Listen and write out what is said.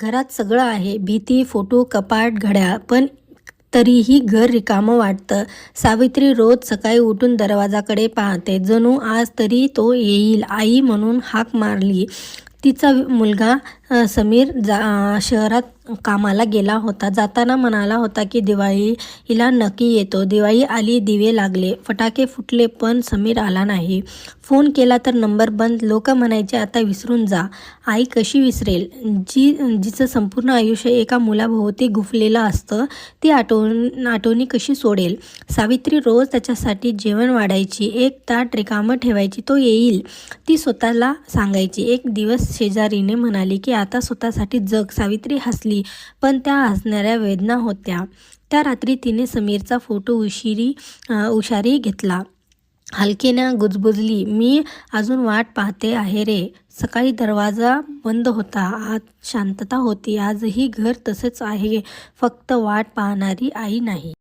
घरात सगळं आहे. भीती फोटो कपाट घड्याळ. पण तरीही घर रिकामं वाटतं. सावित्री रोज सकाळी उठून दरवाजाकडे पाहते. जणू आज तरी तो येईल. आई म्हणून हाक मारली. तिचा मुलगा समीर जा शहरात कामाला गेला होता. जाताना म्हणाला होता की दिवाळीला नक्की येतो. दिवाळी आली दिवे लागले. फटाके फुटले पण समीर आला नाही. फोन केला तर नंबर बंद. लोक म्हणायचे आता विसरून जा. आई कशी विसरेल? जी जिचं संपूर्ण आयुष्य एका मुलाभोवती गुफलेलं असतं ती आठवण आठवणी कशी सोडेल? सावित्री रोज त्याच्यासाठी जेवण वाढायची. एक ताट रिकामं ठेवायची. तो येईल. ती स्वतःला सांगायची. एक दिवस शेजारीने म्हणाली की आता स्वतःसाठी जग सावित्री हसली पण त्या हसणाऱ्या वेदना होत्या. त्या रात्री तिने समीरचा फोटो उशिरी उशारी घेतला. हलकेनं गुजबुजली मी अजून वाट पाहते आहे रे. सकाळी दरवाजा बंद होता. आत शांतता होती. आजही घर तसंच आहे. फक्त वाट पाहणारी आई नाही.